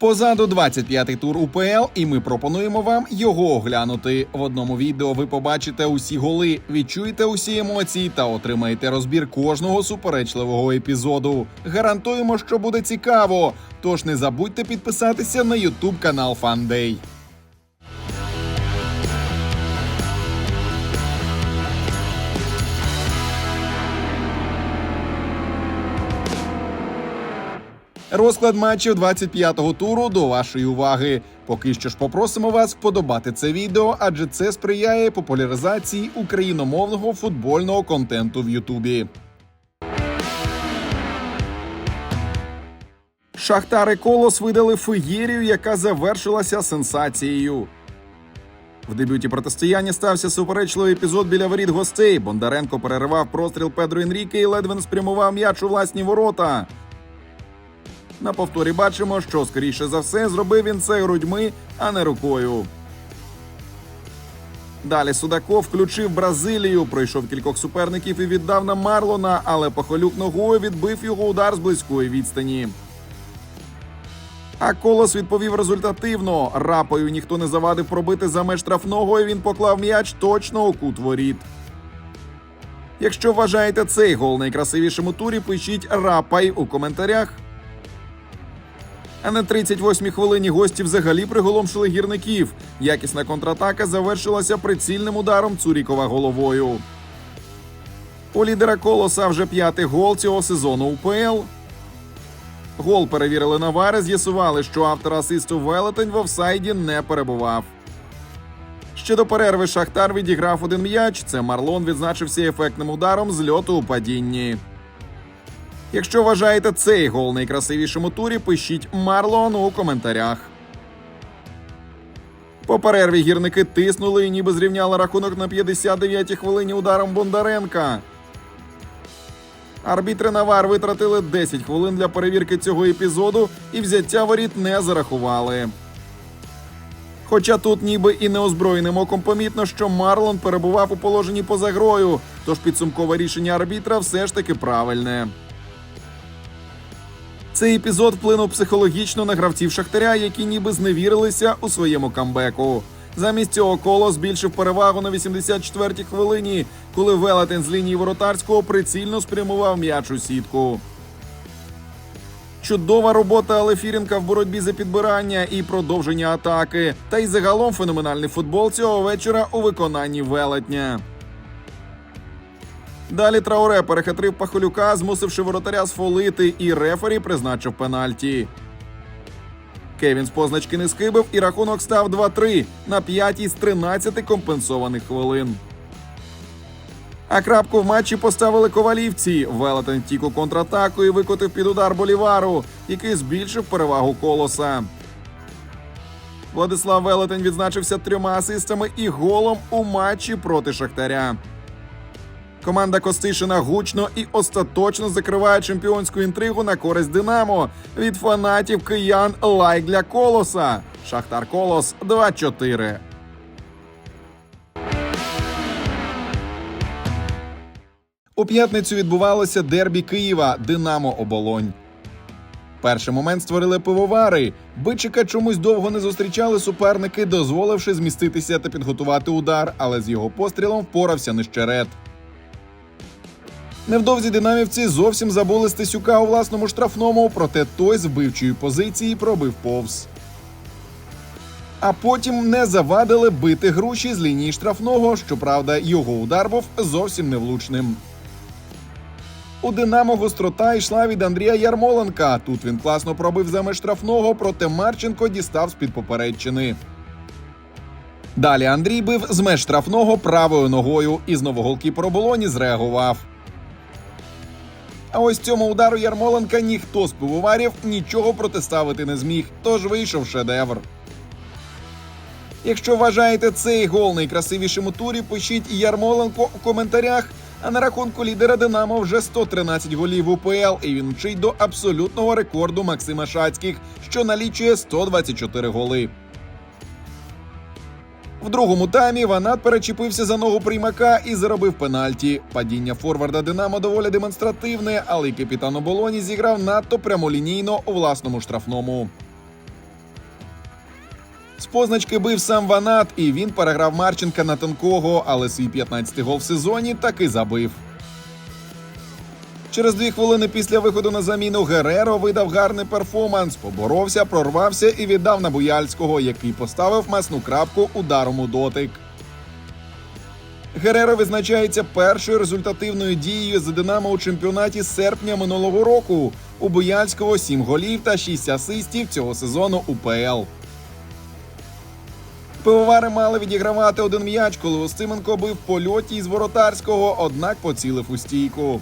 Позаду 25-й тур УПЛ, і ми пропонуємо вам його оглянути. В одному відео ви побачите усі голи, відчуєте усі емоції та отримаєте розбір кожного суперечливого епізоду. Гарантуємо, що буде цікаво. Тож не забудьте підписатися на YouTube канал Фандей. Розклад матчів 25-го туру до вашої уваги. Поки що ж попросимо вас вподобати це відео, адже це сприяє популяризації україномовного футбольного контенту в Ютубі. Шахтар і Колос видали феєрію, яка завершилася сенсацією. В дебюті протистояння стався суперечливий епізод біля воріт гостей. Бондаренко переривав простріл Педро Енріке і ледве спрямував м'яч у власні ворота. На повторі бачимо, що скоріше за все зробив він це грудьми, а не рукою. Далі Судаков включив Бразилію, пройшов кількох суперників і віддав на Марлона, але Пахолюк ногою відбив його удар з близької відстані. А колос відповів результативно. Рапою ніхто не завадив пробити за меж штрафного, і він поклав м'яч точно у кут воріт. Якщо вважаєте цей гол найкрасивішим у турі, пишіть рапай у коментарях. А на 38-й хвилині гості взагалі приголомшили гірників. Якісна контратака завершилася прицільним ударом Цурікова головою. У лідера колоса вже п'ятий гол цього сезону УПЛ. Гол перевірили на вари, з'ясували, що автор асисту Велетень в офсайді не перебував. Ще до перерви Шахтар відіграв один м'яч. Це Марлон відзначився ефектним ударом з льоту у падінні. Якщо вважаєте цей гол найкрасивішим у турі, пишіть Марлон у коментарях. По перерві гірники тиснули і ніби зрівняли рахунок на 59-й хвилині ударом Бондаренка. Арбітри Навар витратили 10 хвилин для перевірки цього епізоду і взяття воріт не зарахували. Хоча тут ніби і неозброєним оком помітно, що Марлон перебував у положенні поза грою, тож підсумкове рішення арбітра все ж таки правильне. Цей епізод вплинув психологічно на гравців Шахтаря, які ніби зневірилися у своєму камбеку. Замість цього коло збільшив перевагу на 84-й хвилині, коли велетен з лінії воротарського прицільно спрямував м'яч у сітку. Чудова робота Алефіренка в боротьбі за підбирання і продовження атаки. Та й загалом феноменальний футбол цього вечора у виконанні велетня. Далі Трауре перехитрив Пахолюка, змусивши воротаря сфолити, і рефері призначив пенальті. Кевін з позначки не скибив, і рахунок став 2-3 на 5 із 13 компенсованих хвилин. А крапку в матчі поставили ковалівці. Велетен втік у контратаку і викотив під удар Болівару, який збільшив перевагу колоса. Владислав Велетень відзначився трьома асистами і голом у матчі проти Шахтаря. Команда Костишина гучно і остаточно закриває чемпіонську інтригу на користь Динамо. Від фанатів киян лайк для колоса. Шахтар Колос 2-4. У п'ятницю відбувалося дербі Києва Динамо Оболонь. Перший момент створили пивовари. Бичика чомусь довго не зустрічали суперники, дозволивши зміститися та підготувати удар, але з його пострілом впорався нещерет. Невдовзі динамівці зовсім забули Стесюка у власному штрафному, проте той з вбивчої позиції пробив повз. А потім не завадили бити груші з лінії штрафного. Щоправда, його удар був зовсім невлучним. У Динамо гострота йшла від Андрія Ярмоленка. Тут він класно пробив за меж штрафного, проте Марченко дістав з-під попередчини. Далі Андрій бив з меж штрафного правою ногою і знову голкіпер оболоні зреагував. А ось цьому удару Ярмоленка ніхто з пивоварів нічого протиставити не зміг, тож вийшов шедевр. Якщо вважаєте цей гол найкрасивішим у турі, пишіть Ярмоленко у коментарях. А на рахунку лідера Динамо вже 113 голів УПЛ, і він вчить до абсолютного рекорду Максима Шацьких, що налічує 124 голи. В другому таймі Ванат перечепився за ногу приймака і заробив пенальті. Падіння форварда Динамо доволі демонстративне, але й капітан оболоні зіграв надто прямолінійно у власному штрафному. З позначки бив сам Ванат, і він переграв Марченка на тонкого, але свій 15-й гол в сезоні таки забив. Через дві хвилини після виходу на заміну Гереро видав гарний перформанс, поборовся, прорвався і віддав на Буяльського, який поставив масну крапку ударом у дотик. Гереро відзначається першою результативною дією за Динамо у чемпіонаті з серпня минулого року. У Буяльського 7 голів та 6 асистів цього сезону УПЛ. Пивовари мали відігравати один м'яч, коли Устименко бив в польоті із воротарського, однак поцілив у стійку.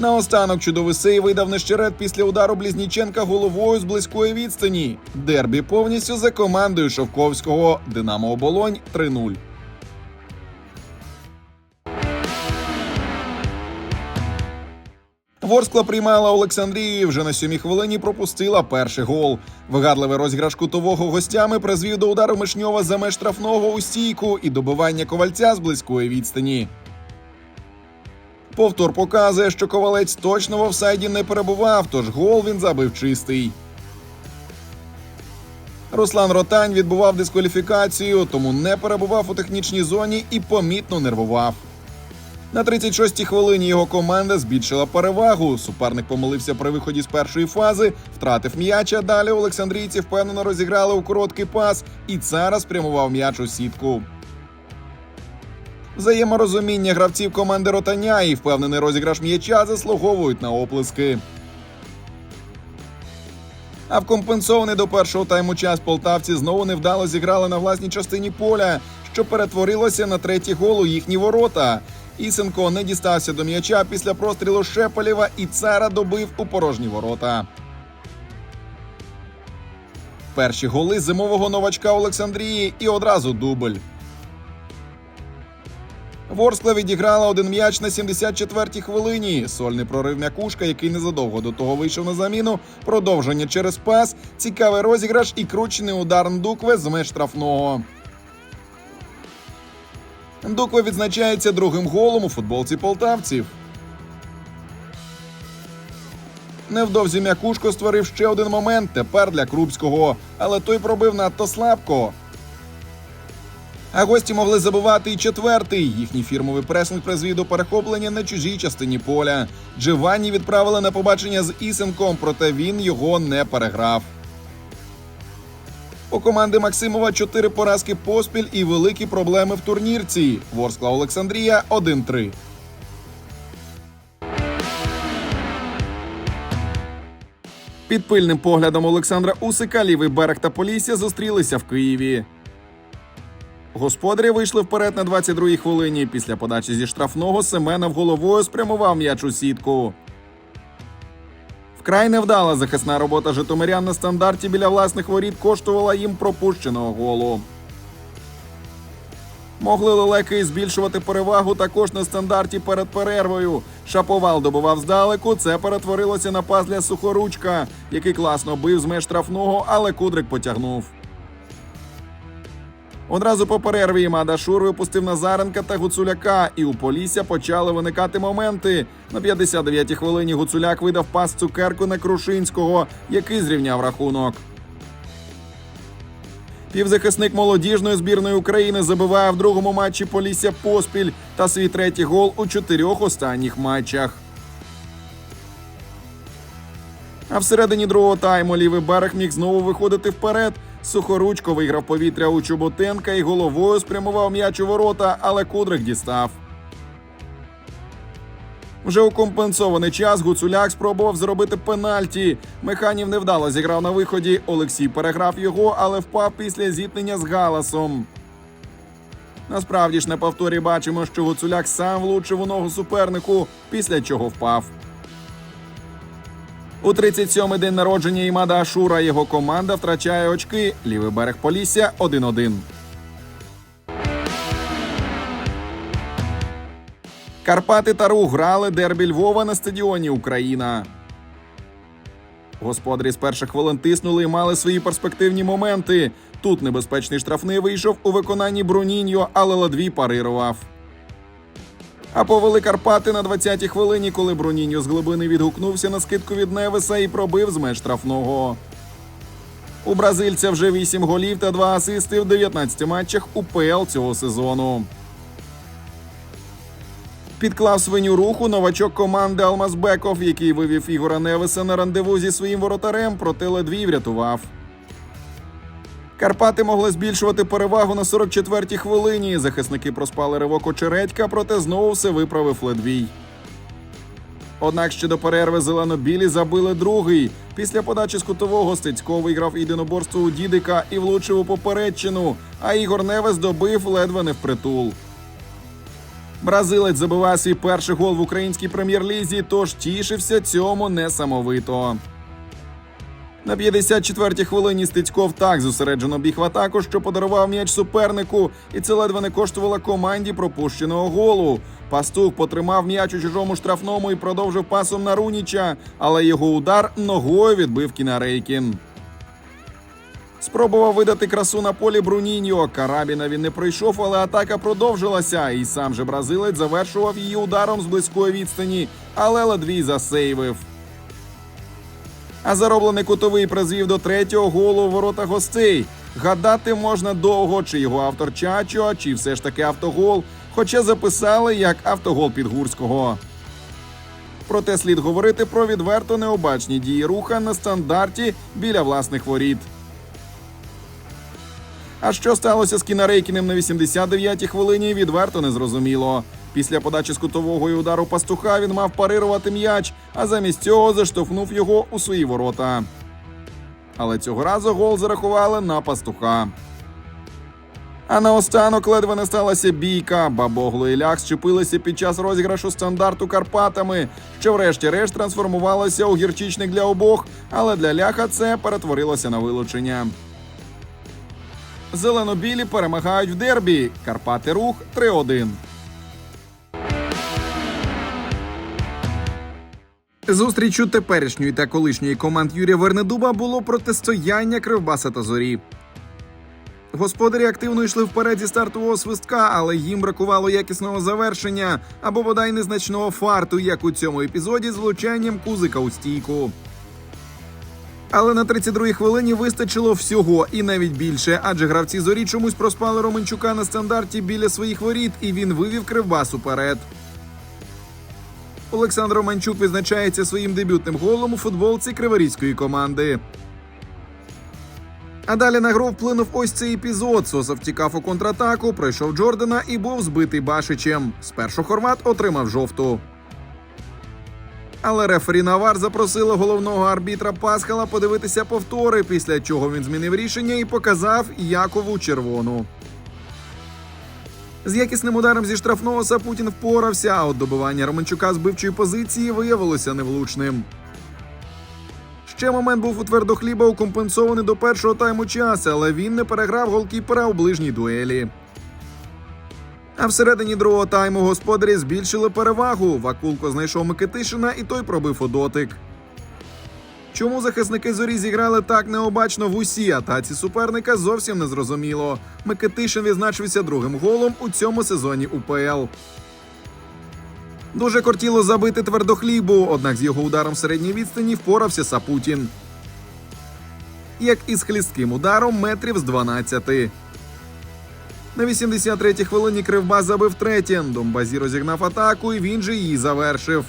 Наостанок чудовий сей видав нещерет після удару Близніченка головою з близької відстані. Дербі повністю за командою Шовковського. Динамо Оболонь 3-0. Ворскла приймала Олександрію і вже на сьомій хвилині пропустила перший гол. Вигадливий розіграш кутового гостями призвів до удару Мишньова за меж штрафного у стійку і добивання ковальця з близької відстані. Повтор показує, що ковалець точно в офсайді не перебував, тож гол він забив чистий. Руслан Ротань відбував дискваліфікацію, тому не перебував у технічній зоні і помітно нервував. На 36-й хвилині його команда збільшила перевагу. Суперник помилився при виході з першої фази, втратив м'яча. Далі Олександрійці впевнено розіграли у короткий пас, і цара спрямував м'яч у сітку. Взаєморозуміння гравців команди Ротаня і впевнений розіграш м'яча заслуговують на оплески. А в компенсований до першого тайму час полтавці знову невдало зіграли на власній частині поля, що перетворилося на третій гол у їхні ворота. Ісенко не дістався до м'яча після прострілу Шепелєва і цара добив у порожні ворота. Перші голи зимового новачка Олександрії і одразу дубль. Ворскла відіграла один м'яч на 74-й хвилині. Сольний прорив м'якушка, який незадовго до того вийшов на заміну. Продовження через пас, цікавий розіграш і кручений удар Ндукве з меж штрафного. Ндукве відзначається другим голом у футболці полтавців. Невдовзі м'якушко створив ще один момент тепер для Крупського, але той пробив надто слабко. А гості могли забивати і четвертий. Їхній фірмовий пресинг призвів до перехоплення на чужій частині поля. Джованні відправили на побачення з Ісенком, проте він його не переграв. У команди Максимова чотири поразки поспіль і великі проблеми в турнірці. Ворскла Олександрія 1-3. Під пильним поглядом Олександра Усика лівий берег та Полісся зустрілися в Києві. Господарі вийшли вперед на 22-й хвилині. Після подачі зі штрафного Семенов головою спрямував м'яч у сітку. Вкрай невдала захисна робота житомирян на стандарті біля власних воріт коштувала їм пропущеного голу. Могли лелеки збільшувати перевагу також на стандарті перед перервою. Шаповал добував здалеку. Це перетворилося на пас для сухоручка, який класно бив з меж штрафного, але Кудрик потягнув. Одразу по перерві Мада Шур випустив Назаренка та Гуцуляка, і у Полісся почали виникати моменти. На 59-й хвилині Гуцуляк видав пас цукерку на Крушинського, який зрівняв рахунок. Півзахисник молодіжної збірної України забиває в другому матчі Полісся поспіль та свій третій гол у чотирьох останніх матчах. А всередині другого тайму лівий берег міг знову виходити вперед. Сухоручко виграв повітря у Чоботенка і головою спрямував м'яч у ворота, але Кудрик дістав. Вже у компенсований час Гуцуляк спробував зробити пенальті. Механів невдало зіграв на виході. Олексій переграв його, але впав після зіткнення з галасом. Насправді ж на повторі бачимо, що Гуцуляк сам влучив у ногу супернику, після чого впав. У 37-й день народження Імада Ашура його команда втрачає очки. Лівий берег Полісся 1-1. Карпати та Рух грали дербі Львова на стадіоні Україна. Господарі з перших хвилин тиснули і мали свої перспективні моменти. Тут небезпечний штрафний вийшов у виконанні Бруніньо, але Ладвій парирував. А повели Карпати на 20-й хвилині, коли Бруніньо з глибини відгукнувся на скидку від Невеса і пробив з меж штрафного. У бразильця вже 8 голів та 2 асисти в 19 матчах УПЛ цього сезону. Підклав свиню руху новачок команди Алмазбеков, який вивів Ігора Невеса на рандеву зі своїм воротарем, проте ледвій врятував. Карпати могли збільшувати перевагу на 44-й хвилині. Захисники проспали ривок очередька, проте знову все виправив ледвій. Однак ще до перерви зелено-білі забили другий. Після подачі з кутового Стецько виграв єдиноборство у Дідика і влучив у попередчину, а Ігор Невес добив ледве не впритул. Бразилець забиває свій перший гол в українській прем'єр-лізі, тож тішився цьому несамовито. На 54-й хвилині Стецьков так зосереджено біг в атаку, що подарував м'яч супернику, і це ледве не коштувало команді пропущеного голу. Пастух потримав м'яч у чужому штрафному і продовжив пасом на Руніча, але його удар ногою відбив Кінарейкін. Спробував видати красу на полі Бруніньо. Карабіна він не пройшов, але атака продовжилася. І сам же бразилець завершував її ударом з близької відстані, але ледвій засейвив. А зароблений кутовий призвів до третього голу у ворота гостей. Гадати можна довго, чи його автор Чачо, чи все ж таки автогол, хоча записали як автогол Підгурського. Проте слід говорити про відверто необачні дії руха на стандарті біля власних воріт. А що сталося з Кінарейкіним на 89-й хвилині, відверто незрозуміло. Після подачі з кутового і удару пастуха він мав парирувати м'яч, а замість цього заштовхнув його у свої ворота. Але цього разу гол зарахували на пастуха. А наостанок ледве не сталася бійка. Бабогло і лях щепилися під час розіграшу стандарту Карпатами, що врешті-решт трансформувалося у гірчичник для обох, але для ляха це перетворилося на вилучення. Зелено-білі перемагають в дербі. Карпати рух 3-1. Зустрічу теперішньої та колишньої команд Юрія Вернедуба було протистояння Кривбаса та зорі. Господарі активно йшли вперед зі стартового свистка, але їм бракувало якісного завершення або бодай незначного фарту, як у цьому епізоді з влучанням кузика у стійку. Але на 32-й хвилині вистачило всього і навіть більше, адже гравці зорі чомусь проспали Романчука на стандарті біля своїх воріт, і він вивів кривбас уперед. Олександр Романчук відзначається своїм дебютним голом у футболці криворізької команди. А далі на гру вплинув ось цей епізод. Сосов втікав у контратаку, пройшов Джордана і був збитий Башичем. Спершу хорват отримав жовту. Але рефері Навар запросили головного арбітра Пасхала подивитися повтори, після чого він змінив рішення і показав Якову червону. З якісним ударом зі штрафного Сапутін впорався, а от добивання Романчука з бивчої позиції виявилося невлучним. Ще момент був у твердохліба укомпенсований до першого тайму часу, але він не переграв голкіпера у ближній дуелі. А всередині другого тайму господарі збільшили перевагу. Вакулко знайшов Микитишина і той пробив у дотик. Чому захисники зорі зіграли так необачно в усій атаці суперника, зовсім не зрозуміло. Микитишин відзначився другим голом у цьому сезоні УПЛ. Дуже кортіло забити твердохлібу, однак з його ударом середній відстані впорався Сапутін. Як і з хлістким ударом метрів з 12. На 83-й хвилині Кривбас забив третє. Домбазі розігнав атаку, і він же її завершив.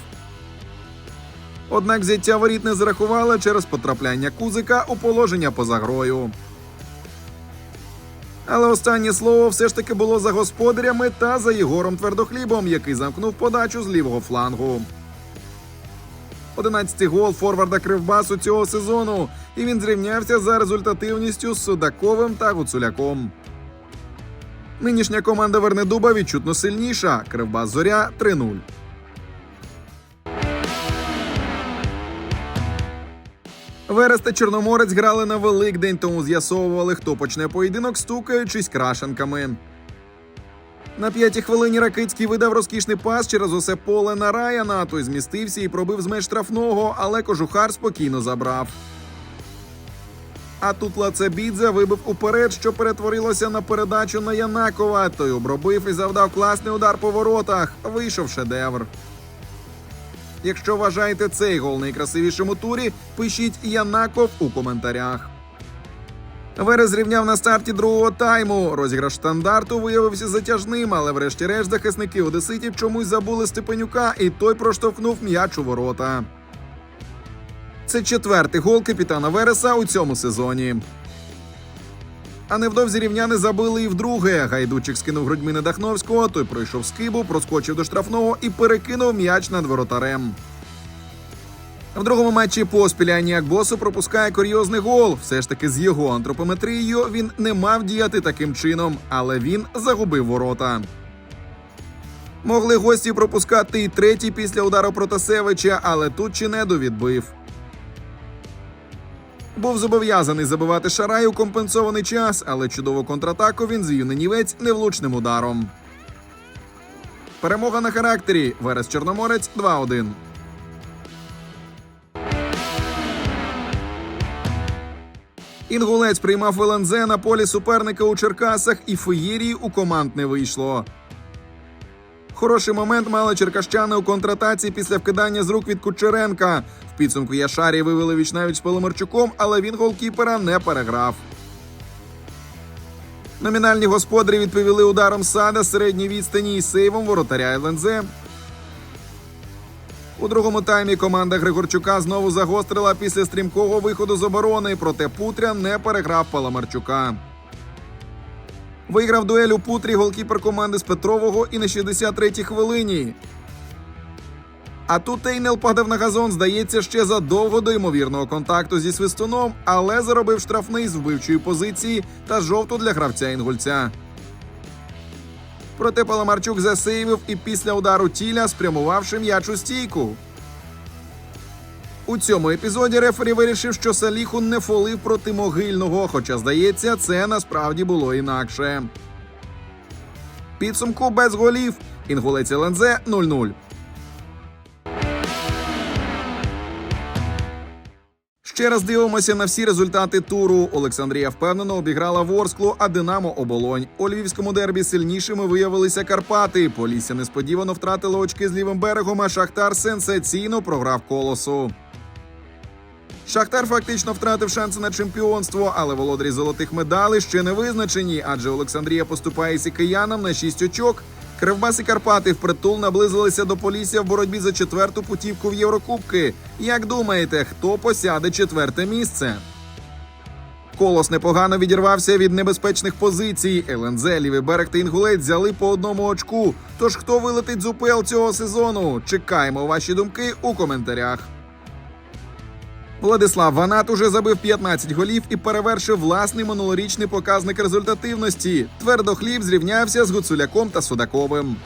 Однак взяття воріт не зарахували через потрапляння кузика у положення поза грою. Але останнє слово все ж таки було за господарями та за Єгором Твердохлібом, який замкнув подачу з лівого флангу. 11-й гол форварда Кривбасу цього сезону, і він зрівнявся за результативністю з Судаковим та Гуцуляком. Нинішня команда Вернедуба відчутно сильніша. Кривбас Зоря 3-0. Верес та Чорноморець грали на Великдень, тому з'ясовували, хто почне поєдинок, стукаючись крашенками. На п'ятій хвилині Ракицький видав розкішний пас через усе поле на Раяна. Той змістився і пробив з меж штрафного, але кожухар спокійно забрав. А тут Лацебідзе вибив уперед, що перетворилося на передачу на Янакова. Той обробив і завдав класний удар по воротах. Вийшов шедевр. Якщо вважаєте цей гол найкрасивішим у турі, пишіть Янаков у коментарях. Верес зрівняв на старті другого тайму. Розіграш стандарту виявився затяжним, але врешті-решт захисники одеситів чомусь забули Степанюка, і той проштовхнув м'яч у ворота. Це четвертий гол капітана Вереса у цьому сезоні. А невдовзі рівняни забили і вдруге. Гайдучик скинув грудьми на Дахновського, той пройшов скибу, проскочив до штрафного і перекинув м'яч над воротарем. В другому матчі поспіль Аніак Босу пропускає курйозний гол. Все ж таки з його антропометрією він не мав діяти таким чином, але він загубив ворота. Могли гості пропускати і третій після удару Протасевича, але тут Чинеду відбив. Був зобов'язаний забивати шарай у компенсований час, але чудову контратаку він звів нанівець невлучним ударом. Перемога на характері. Верес Чорноморець 2-1. Інгулець приймав ЛНЗ на полі суперника у Черкасах, і феєрії у команд не вийшло. Хороший момент мали черкащани у контратаці після вкидання з рук від Кучеренка. Підсумку Яшарі вивели вічнавіч з Поломарчуком, але він голкіпера не переграв. Номінальні господарі відповіли ударом сада з середньої відстані і сейвом воротаря ЛНЗ. У другому таймі команда Григорчука знову загострила після стрімкого виходу з оборони, проте Путря не переграв Паламарчука. Виграв дуель у Путрі голкіпер команди з Петрового і на 63-й хвилині. А тут Тейнел падав на газон, здається, ще задовго до ймовірного контакту зі свистуном, але заробив штрафний з вбивчої позиції та жовту для гравця інгульця. Проте Паламарчук засейвив і після удару тіля спрямувавши м'яч у стійку. У цьому епізоді рефері вирішив, що Саліху не фолив проти могильного, хоча, здається, це насправді було інакше. Підсумку без голів. Інгулець ЛНЗ 0-0. Ще раз дивимося на всі результати туру. Олександрія впевнено обіграла Ворсклу, а Динамо оболонь. У львівському дербі сильнішими виявилися Карпати. Полісся несподівано втратило очки з лівим берегом, а Шахтар сенсаційно програв колосу. Шахтар фактично втратив шанси на чемпіонство, але володарі золотих медалей ще не визначені, адже Олександрія поступається киянам на 6 очок. Кривбас і Карпати впритул наблизилися до Полісся в боротьбі за четверту путівку в Єврокубки. Як думаєте, хто посяде четверте місце? Колос непогано відірвався від небезпечних позицій. ЛНЗ, лівий берег та інгулець взяли по одному очку. Тож хто вилетить з УПЛ цього сезону? Чекаємо ваші думки у коментарях. Владислав Ванат уже забив 15 голів і перевершив власний минулорічний показник результативності. Твердохліб зрівнявся з Гуцуляком та Судаковим.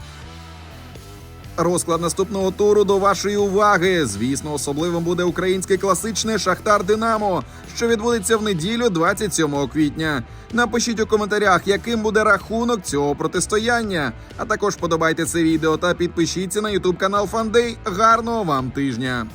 Розклад наступного туру до вашої уваги. Звісно, особливим буде українське класичне Шахтар Динамо, що відбудеться в неділю, 27 квітня. Напишіть у коментарях, яким буде рахунок цього протистояння. А також подобайте це відео та підпишіться на ютуб канал Фандей. Гарного вам тижня!